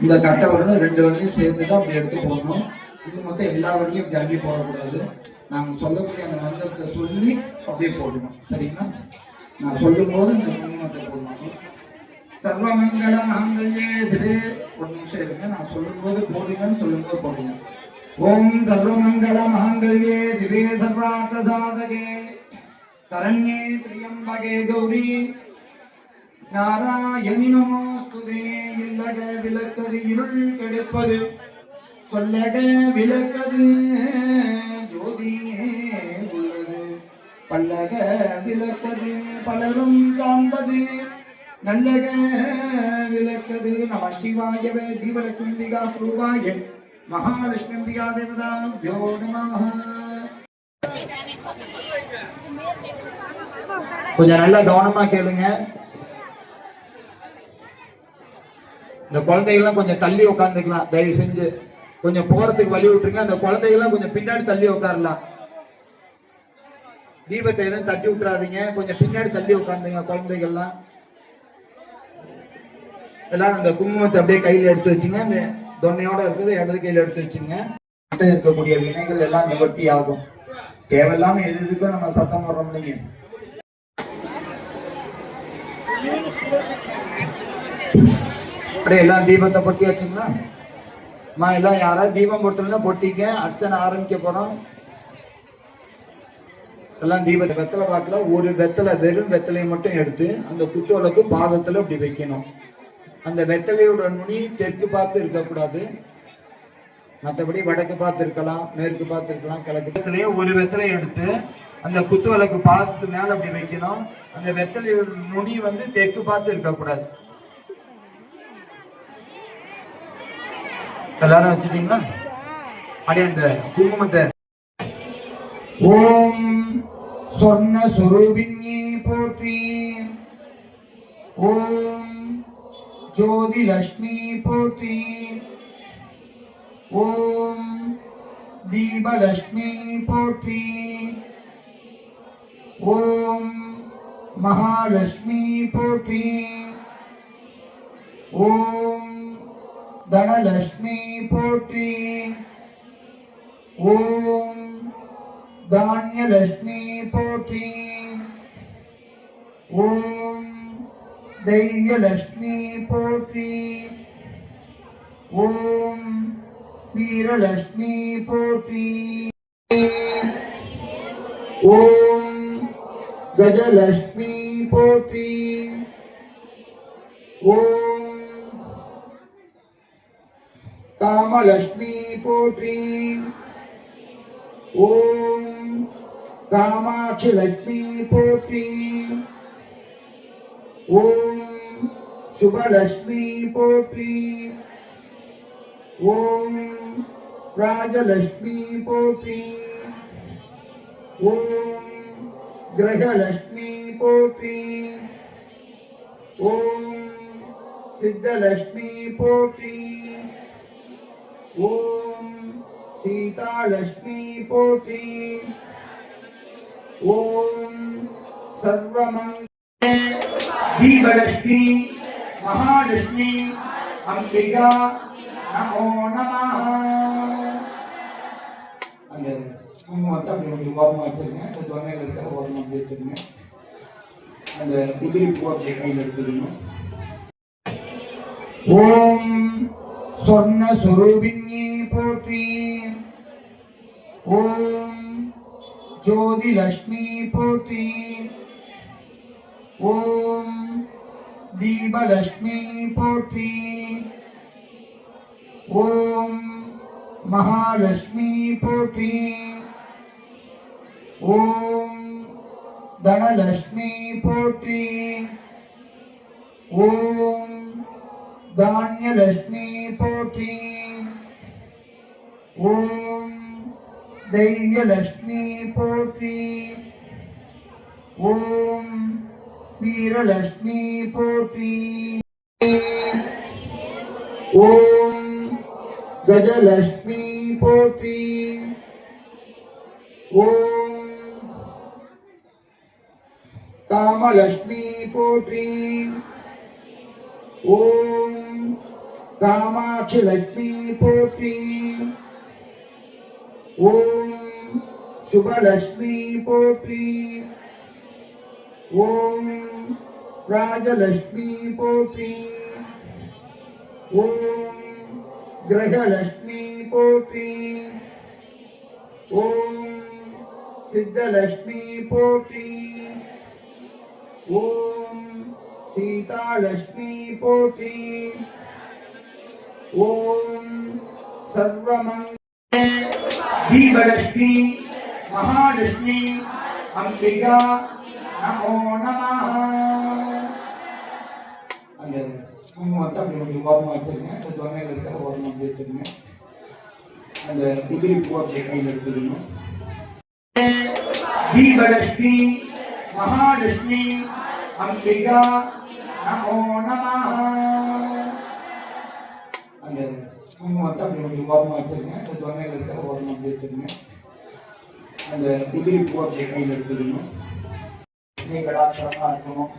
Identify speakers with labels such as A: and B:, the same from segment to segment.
A: இந்த கட்டை வரலும் ரெண்டு வரலையும் சேர்த்து தான் அப்படி எடுத்து போடணும். இது மொத்தம் எல்லா வரலையும் இப்படி போடக்கூடாது. நாங்கள் சொல்லக்கூடிய அந்த மந்திரத்தை சொல்லி அப்படியே போடணும். சரிங்களா? நான் சொல்லும் போது இந்த குங்குமத்தை போடணும். சர்வமங்கல மங்கல்யே திவே ஒரு நிமிஷம் இருங்க. நான் சொல்லும் போது போடுங்கன்னு சொல்லும் போது போடுங்க. ஓம் சர்வமங்கல மங்கல்யே திவே சர்வார்த்த சாதகே. தரண்யே திரியம்பகே கௌரி. நாராயணினமோஸ்துதே இல்லக விளக்கது இருள் கெடுப்பது. சொல்லக விளக்கது ஜோதியே உள்ளது. பல்லக விளக்கது பலரும் காண்பது. நல்லக விளக்கது நம சிவாயவே தீபலட்சுமி பிகா ஸ்வரூபாய மகாலட்சுமி பிகா தேவதா யோ நமः கொஞ்சம் நல்லா கவனமா கேளுங்க. இந்த குழந்தைகள்லாம் கொஞ்சம் தள்ளி உட்காந்துக்கலாம் தயவு செஞ்சு கொஞ்சம் போறதுக்கு வழி விட்டுருங்க. அந்த குழந்தைகள்லாம் கொஞ்சம் பின்னாடி தள்ளி உட்காரலாம். தீபத்தை எதுவும் தட்டி விட்டுறாதீங்க. கொஞ்சம் பின்னாடி தள்ளி உட்காந்துங்க குழந்தைகள்லாம். எல்லாரும் அந்த குங்குமத்தை அப்படியே கையில எடுத்து வச்சுங்க. இந்த தொன்னையோட இருக்குது இடது கையில எடுத்து வச்சுங்க. இருக்கக்கூடிய வினைகள் எல்லாம் நிவர்த்தி ஆகும். தேவையில்லாம எது எதுக்கும் நம்ம சத்தம் போடுறோம் இல்லைங்க. அப்படியே எல்லாம் தீபத்தை பொட்டி வச்சுங்களா? அம்மா எல்லாம் யாராவது தீபம் பொறுத்தலன்னா பொட்டிக்க அர்ச்சனை ஆரம்பிக்க போறோம். எல்லாம் தீபத்தை வெத்தலை பார்க்கல ஒரு வெத்தலை வெறும் வெத்தலையை மட்டும் எடுத்து அந்த குத்துவலுக்கு பாதத்துல அப்படி வைக்கணும். அந்த வெத்தலையோட நுனி தெற்கு பார்த்து இருக்கக்கூடாது. மற்றபடி வடக்கு பார்த்து இருக்கலாம் மேற்கு பார்த்து இருக்கலாம் கிழக்கு. வெத்தலையே ஒரு வெத்தலை எடுத்து அந்த குத்து விளக்கு பார்த்து மேல அப்படி வைக்கணும். அந்த வெத்தலையோட நுனி வந்து தெற்கு பார்த்து இருக்கக்கூடாது. எல்லாரும் வச்சுட்டீங்களா? அப்படியே அந்த குங்குமத்தை. ஓம் சொன்ன சுரூபிணி போற்றி. ஓம் ஜோதி லட்சுமி போற்றி. ஓம் தீபலட்சுமி போற்றி. ஓம் மகாலட்சுமி போற்றி. ஓம் தனலட்சுமி போற்றி ஓம் தானியலட்சுமி போற்றி ஓம் தைரியலட்சுமி போற்றி ஓம் வீரலட்சுமி போற்றி ஓம் கஜலட்சுமி போற்றி ஓம் காமலட்சுமி போற்றி. ஓம் காமாட்சி லட்சுமி போற்றி. ஓம் சுபலட்சுமி போற்றி. ஓம் ராஜலட்சுமி போற்றி. ஓம் கிரகலட்சுமி போற்றி. ஓம் சித்தலட்சுமி போற்றி. ஓம் சீதாலட்சுமி போற்றி. ஓம் சர்வமங்க தீபலட்சுமி மகாலட்சுமி அம்பிகா நமோ நம அந்த குங்குமத்தை அப்படி கொஞ்சம் ஓரமாக வச்சிருங்க. அந்த தொன்னையில் இருக்கிற ஓரமாக அப்படி வச்சிருங்க. அந்த உதிரி பூ கையில் எடுத்துக்கணும். ஓம் சொர்ண சுரூபிணி போற்றி ஓம் ஜோதி லட்சுமி போற்றி ஓம் தீபலட்சுமி போற்றி ஓம் மகாலட்சுமி போற்றி ஓம் தனலட்சுமி போற்றி ஓம் தானியலட்சுமி போற்றி ஓம் தைரியலட்சுமி போற்றி ஓம் வீரலட்சுமி போற்றி ஓம் கஜலட்சுமி போற்றி ஓம் காமலட்சுமி போற்றி ஓம் காமாட்சி லட்சுமி போற்றி. ஓம் சுபலட்சுமி போற்றி. ஓம் ராஜலட்சுமி போற்றி. ஓம் கிரகலட்சுமி போற்றி. ஓம் சித்தலட்சுமி போற்றி. ஓம் சீதாலட்சுமி போற்றி. ஓம் சர்வமங்க தீபலட்சுமி மகாலட்சுமி அம்பிகா நமோ நமः அந்த குங்குமத்தை அப்படி கொஞ்சம் ஓரமாக வச்சிருங்க. அந்த தொன்னையில் இருக்கிற ஓரமாக அப்படி வச்சிருங்க. அந்த உதிரி பூ கையில் எடுத்துக்கணும். தீபலட்சுமி மகாலட்சுமி அம்பிகா நமோ நமः அந்த குங்குமத்தை அப்படி கொஞ்சம் ஓரமாக வச்சிருங்க. அந்த தொன்னையில் இருக்கிற ஓரமாக அப்படி வச்சிருங்க. அந்த உதிரி பூ அப்படியே கையில் எடுத்துக்கணும். கடாட்சரமா இருக்கணும்.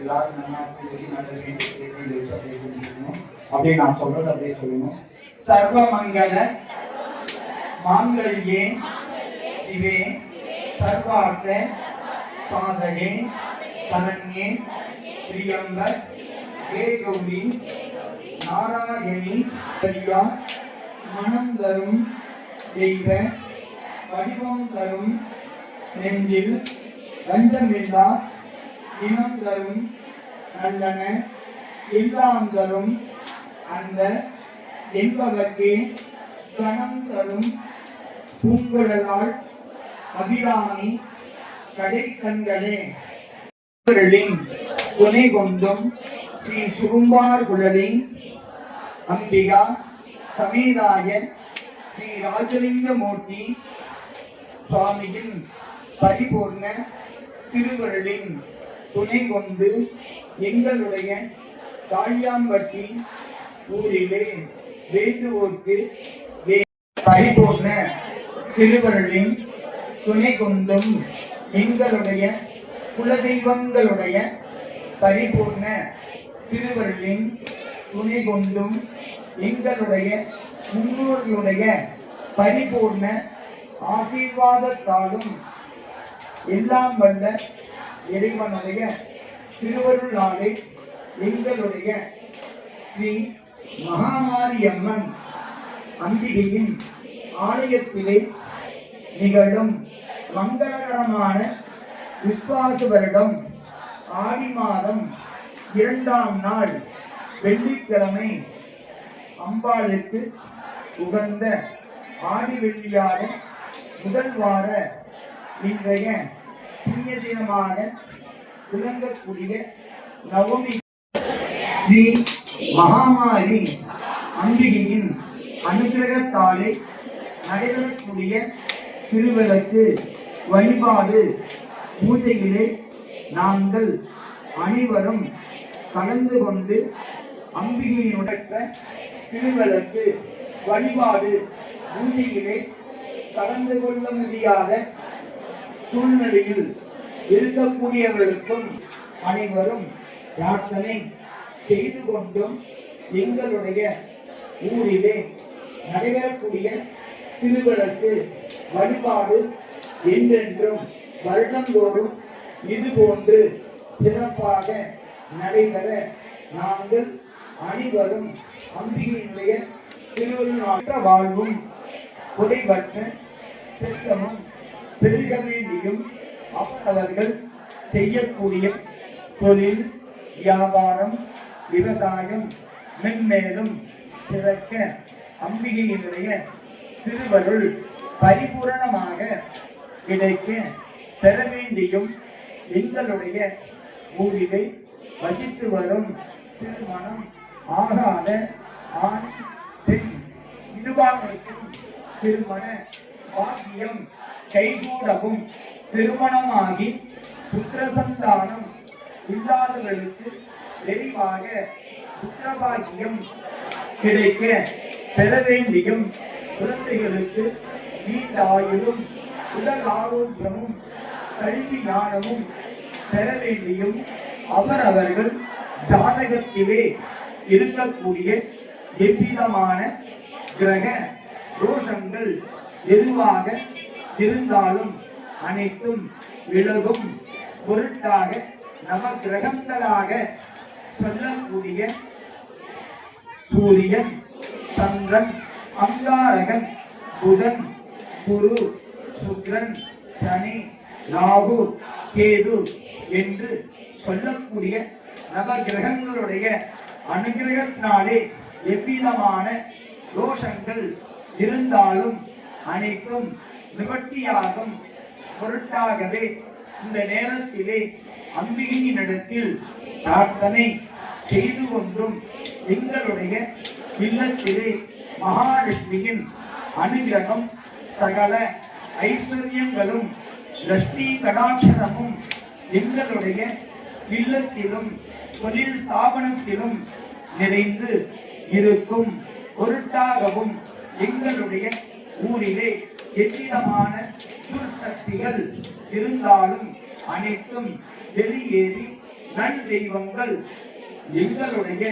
A: எல்லாரும் நல்லா எழுதி நல்ல கையில் வச்சு அப்படியே எழுதிக்கணும் அப்படியே நான் சொல்றது அப்படியே சொல்லணும். சர்வ மங்கள மாங்கல்யே சிவே சர்வார்த்த சாதகே தனன்யே பிரியம்ப ஹே கௌரி நாராயணி ஹரியா மனம் தரும் தெய்வ வடிவம் தரும் நெஞ்சில் லஞ்சமில்லா இனம் தரும் நல்லன எல்லாம் தரும் அந்த என்பதற்கே கணம் தரும் பூங்குழலால் அபிராமி கடை கண்களே குரலின் துணை கொண்டும் ஸ்ரீ சுரும்பார் குழலின் அம்பிகா சமேதாய ஸ்ரீ ராஜலிங்கமூர்த்தி சுவாமியின் பரிபூர்ண திருவருளின் துணை கொண்டு எங்களுடைய தாழ்யாம்பட்டி ஊரிலே வேண்டுவோர்க்கு வே- பரிபூர்ண திருவருளின் துணை கொண்டும் எங்களுடைய குலதெய்வங்களுடைய பரிபூர்ண திருவருளின் துணை கொண்டும் எங்களுடைய முன்னோர்களுடைய பரிபூர்ண ஆசீர்வாதத்தாலும் எல்லாம் வல்ல இறைவனுடைய திருவருளாலே எங்களுடைய ஸ்ரீ மகாமாரியம்மன் அம்பிகையின் ஆலயத்திலே நிகழும் மங்களகரமான விஸ்வாச வருடம் ஆடி மாதம் இரண்டாம் நாள் வெள்ளிக்கிழமை அம்பாளுக்கு உகந்த ஆடி வெள்ளியாக முதல் வார இன்றைய புண்ணிய தினமாக விளங்கக்கூடிய நவமி ஸ்ரீ மகாமாரி அம்பிகையின் அனுகிரகத்தாலே நடைபெறக்கூடிய திருவிளக்கு வழிபாடு பூஜையிலே நாங்கள் அனைவரும் கலந்து கொண்டு அம்பிகையினுடைய திருவிளக்கு வழிபாடு பூஜையிலே கலந்து கொள்ள முடியாத சூழ்நிலையில் இருக்கக்கூடியவர்களுக்கும் அனைவரும் பிரார்த்தனை செய்து கொண்டும் எங்களுடைய ஊரிலே நடைபெறக்கூடிய திருவிளக்கு வழிபாடு என்றென்றும் வருடந்தோறும் இதுபோன்று சிறப்பாக நடைபெற நாங்கள் அனைவரும் அம்பிகையினுடைய திருவிழாற்ற வாழ்வும் குறைவற்ற செல்வமும் பெருக வேண்டியும் அவர்கள் செய்யக்கூடிய தொழில் வியாபாரம் விவசாயம் மென்மேலும் சிறக்க அம்பிகையினுடைய திருவருள் பரிபூரணமாக கிடைக்க பெற வேண்டியும் எங்களுடைய ஊரிலே வசித்து வரும் திருமணம் ஆகாத ஆண் பெண் இருபாலருக்கும் திருமண பாக்கியம் கைகூடவும் திருமணமாகி புத்திரசந்தானம் இல்லாதவர்களுக்கு விரைவாக புத்திரபாக்கியம் கிடைக்க பெற வேண்டியும் குழந்தைகளுக்கு நீண்ட ஆயுளும் உடல் ஆரோக்கியமும் கல்வி ஞானமும் பெற வேண்டியும் அவரவர்கள் ஜாதகத்திலே இருக்கக்கூடிய எவ்விதமான கிரக தோஷங்கள் எதுவாக இருந்தாலும் அனைத்தும் விலகும் பொருட்டாக நவ கிரகங்களாக சொல்லக்கூடிய சூரியன் சந்திரன் அங்காரகன் புதன் குரு சுக்ரன் சனி ராகு கேது என்று சொல்லக்கூடிய நவ கிரகங்களுடைய அனுகிரகத்தினாலே எவ்விதமான தோஷங்கள் இருந்தாலும் அனைத்தும் நிவர்த்தியாகும் பொருட்டாகவே இந்த நேரத்திலே அம்பிகையினிடத்தில் பிரார்த்தனை செய்து கொண்டும் எங்களுடைய இல்லத்திலே மகாலட்சுமியின் அனுகிரகம் சகல ஐஸ்வர்யங்களும் லட்சுமி கடாட்சரமும் எங்களுடைய இல்லத்திலும் தொழில் ஸ்தாபனத்திலும் நிறைந்து இருக்கும் பொருட்டாகவும் எங்களுடைய ஊரிலே எவ்விதமான துர்சக்திகள் இருந்தாலும் அனைத்தும் வெளியேறி நன் தெய்வங்கள். எங்களுடைய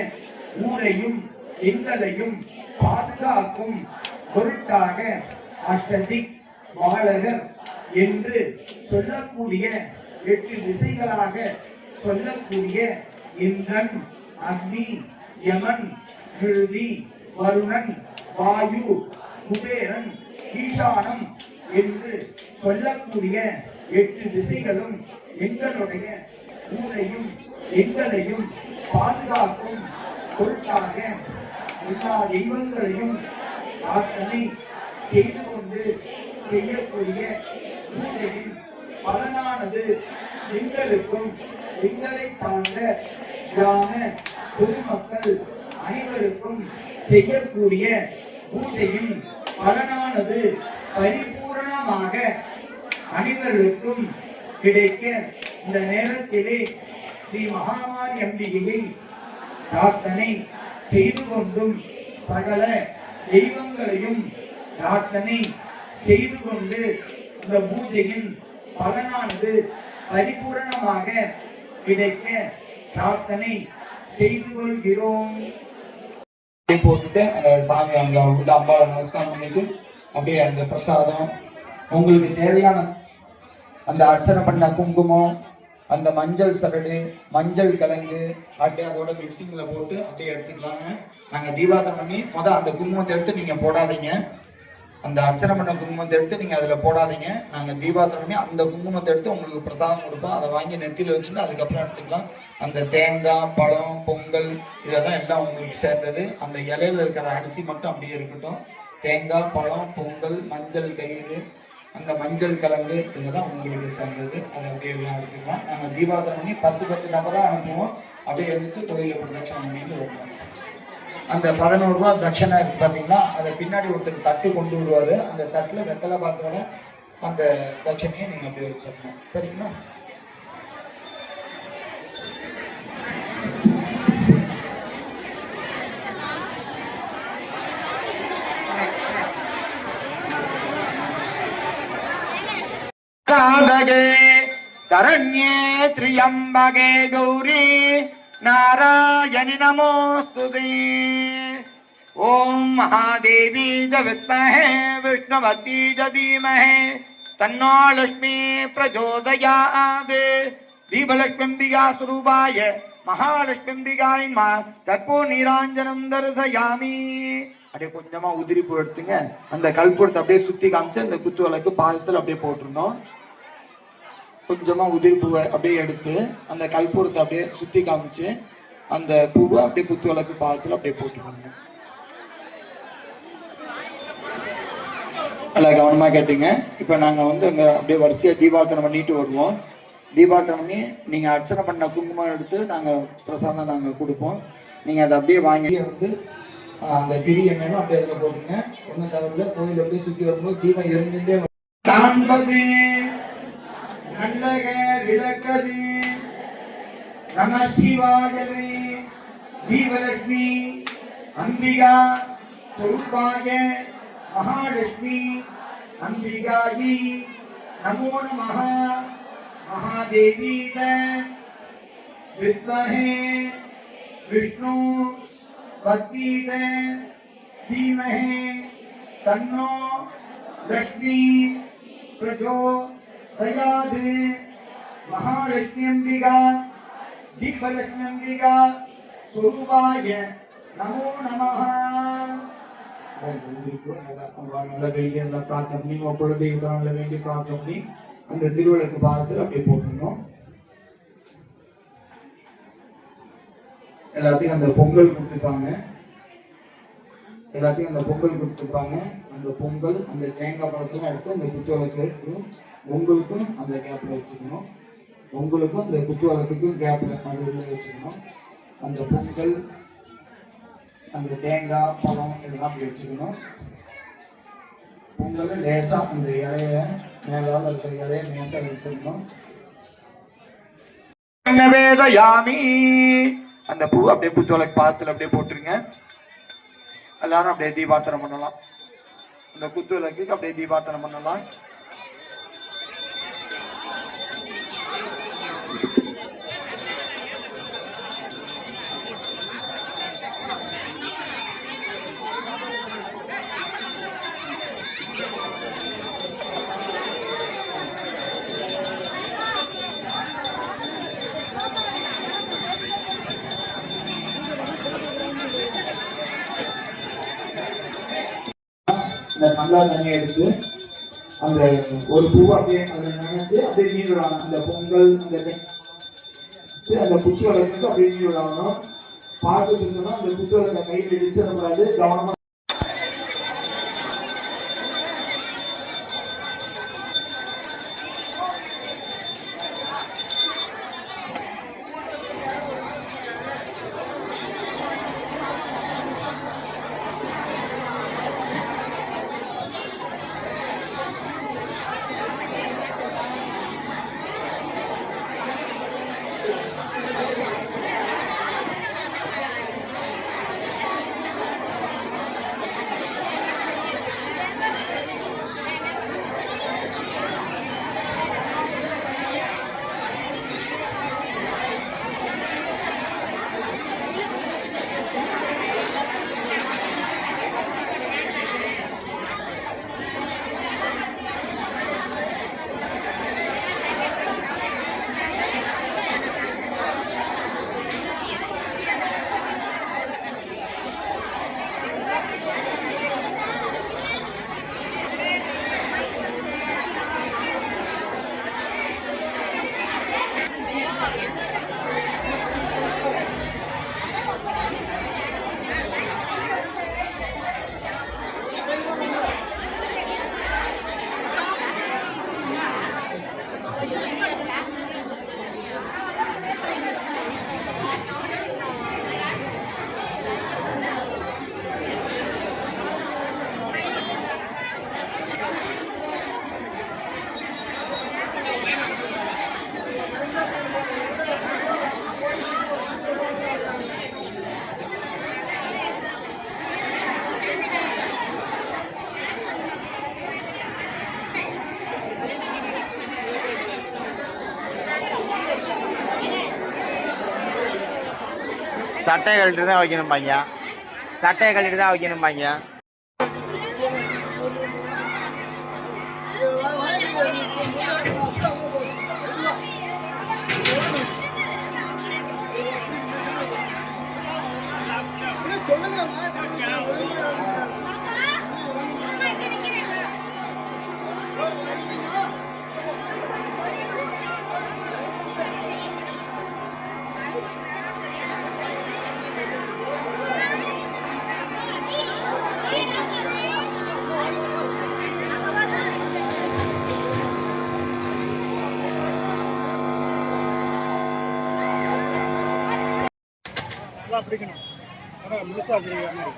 A: ஊரையும் எங்களையும் பாதுகாக்கும் பொருட்டாக அஷ்டதிக் பாலகர் என்று சொல்லக்கூடிய எட்டு திசைகளாக சொல்லக்கூடிய இந்திரன் அக்னி யமன் விழுதி வருணன் வாயு குபேரன் ஈசானம் என்று சொல்லக்கூடிய எட்டு திசைகளும் எங்களுடைய ஊரையும் எங்களையும் பாதுகாக்கும் பொருட்டாக எல்லா தெய்வங்களையும் பிரார்த்தனை செய்து கொண்டு செய்யக்கூடிய பூஜையின் பலனானது எங்களுக்கும் எங்களை சார்ந்த கிராம பொதுமக்கள் அனைவருக்கும் செய்யக்கூடிய பூஜையின் பலனானது பரிபூரணமாக அனைவருக்கும் கிடைக்க இந்த நேரத்திலே ஸ்ரீ மகாமாரி அம்பிகையை பிரார்த்தனை செய்து கொண்டும் சகல தெய்வங்களையும் பிரார்த்தனை செய்து கொண்டு இந்த பூஜையின் பலனானது பரிபூரணமாக கிடைக்க பிரார்த்தனை செய்து கொள்கிறோம்.
B: அப்படியே போட்டுட்டு அந்த சாமி அங்க உள்ள அம்பாவை நமஸ்காரம் பண்ணிட்டு அப்படியே அந்த பிரசாதம் உங்களுக்கு தேவையான அந்த அர்ச்சனை பண்ண குங்குமம் அந்த மஞ்சள் சரடு மஞ்சள் கிழங்கு அப்படியே அதோட மிக்சிங்ல போட்டு அப்படியே எடுத்துக்கலாங்க. நாங்க தீபாவளி பண்ணி மொதல் அந்த குங்குமத்தை எடுத்து நீங்க போடாதீங்க. அந்த அர்ச்சனை பண்ண குங்குமத்தை எடுத்து நீங்க அதுல போடாதீங்க. நாங்க தீபாத்திரமே அந்த குங்குமத்தை எடுத்து உங்களுக்கு பிரசாதம் கொடுப்போம். அதை வாங்கி நெத்தியில வச்சுட்டு அதுக்கப்புறம் எடுத்துக்கலாம். அந்த தேங்காய் பழம் பொங்கல் இதெல்லாம் எல்லாம் உங்களுக்கு சேர்ந்தது. அந்த இலையில இருக்கிற அரிசி மட்டும் அப்படியே இருக்கட்டும். தேங்காய் பழம் பொங்கல் மஞ்சள் கயிறு அந்த மஞ்சள் கிழங்கு இதெல்லாம் உங்களுக்கு சேர்ந்தது. அதை அப்படியே எல்லாம் எடுத்துக்கலாம். நாங்கள் தீபாத்திரம் பண்ணி பத்து பத்து நபராக அனுப்புவோம். அப்படியே எழுந்திரிச்சு கோயிலில் பிரதட்சணம் பண்ணி வருவோம் அந்த பதினோரு ரூபா தட்சணை பார்த்தீங்கன்னா அதை பின்னாடி ஒருத்தர் தட்டு கொண்டு விடுவார். அந்த தட்டில் வெத்தலை பாக்கோட அந்த தட்சணையை நீங்கள் அப்படியே வச்சிடணும் சரிங்களா?
A: காதகே தரண்யே திரியம்பகே கௌரி. नारायणि नमोऽस्तु ते ॐ महादेवी च विद्महे विष्णुवती च धीमहि तन्नो लक्ष्मी प्रचोदयात् दीपलक्ष्म्यम्बिका स्वरूपाय மகாலட்சுமிகாய் தற்போ நீராஞ்சனம் தரிசயாமி அப்படியே கொஞ்சமா உதிரி பூ எடுத்துங்க அந்த கல்புரத்தை அப்படியே சுத்தி காமிச்சு அந்த குத்து விளக்கு பாதத்துல அப்படியே போட்டுருணும் கொஞ்சமா உதிரி பூவை அப்படியே எடுத்து அந்த கல்பூரத்தை அப்படியே சுத்தி காமிச்சு அந்த பூவை அப்படியே குத்து விளக்கு பாதத்துல அப்படியே போட்டுருணும் நல்லா கவனமா கேட்டீங்க. இப்ப நாங்க வந்து அங்க அப்படியே வரிசையா தீபாவளி பண்ணிட்டு வருவோம். தீபாவளி பண்ணி நீங்க அர்ச்சனை பண்ண குங்குமம் எடுத்து நாங்க பிரசாதம் நாங்க கொடுப்போம். நீங்க அதை அப்படியே வாங்கி வந்து அந்த திரி என்னன்னு அப்படியே அதுல போட்டுங்க ஒன்றும் தவிர கோயில் அப்படியே சுத்தி வரும்போது தீபம் எரிஞ்சுட்டே காண்பது! நல்லக விளக்கது நம சிவாயவே தீபலட்சுமி அம்பிகா ஸ்வரூபாய மகாலட்சுமி அம்பிகாயி நமோ நமः महादेवी च विद्महे विष्णु भक्ति से धीमहि तन्नो लक्ष्मी प्रचोदयात् மகாலட்சுமியம்பிகா தீபலட்சுமியம்பிகா சுரூபாய நமோ நமஹ. நல்ல வேண்டி நல்லா பிரார்த்தனை பண்ணி குலதெய்வத்தை நல்ல வேண்டி பிரார்த்தனை பண்ணி அந்த திருவிளக்கு பாதத்தில் அப்படியே போட்டுருந்தோம் எல்லாத்தையும் அந்த பொங்கல் கொடுத்துருப்பாங்க எல்லாத்தையும் அந்த பொங்கல் கொடுத்துருப்பாங்க அந்த பொங்கல் அந்த தேங்காய் பழத்தையும் எடுத்து அந்த குத்தோலத்தில் எடுத்து உங்களுக்கும் அந்த கேப்பில் வச்சுக்கணும். உங்களுக்கும் அந்த குத்துவலத்துக்கும் கேப்ல அது உள்ள வச்சுக்கணும்? அந்த பொங்கல் அந்த தேங்காய் பழம் இதெல்லாம் அப்படி வச்சுக்கணும். பொங்கல் லேசா அந்த இலைய மேலால் இருக்கிற இலைய லேசா எடுத்துக்கணும். யாமி. அந்த பூ அப்படியே புத்தோலை பாத்துல அப்படியே போட்டுருங்க. எல்லாரும் அப்படியே தீபாத்தனம் பண்ணலாம். அந்த விளக்குக்கு அப்படியே தீபாத்தனம் பண்ணலாம். இந்த நல்லா தண்ணி எடுத்து அந்த ஒரு பூவை அப்படியே அதில் நினைச்சு அப்படியே நீர் விடணும் அந்த பொங்கல் அந்த அந்த குச்சி வளர்க்கு அப்படியே நீர் விடணும் பார்த்து செஞ்சோம்னா அந்த குச்சி வளர்க்க கையில் இடிச்சிடக்கூடாது. கவனமா
C: சட்டையை கழட்டு தான் வைக்கணும் பையன் சட்டையை கழட்டு தான் வைக்கணும் สวั
D: สดี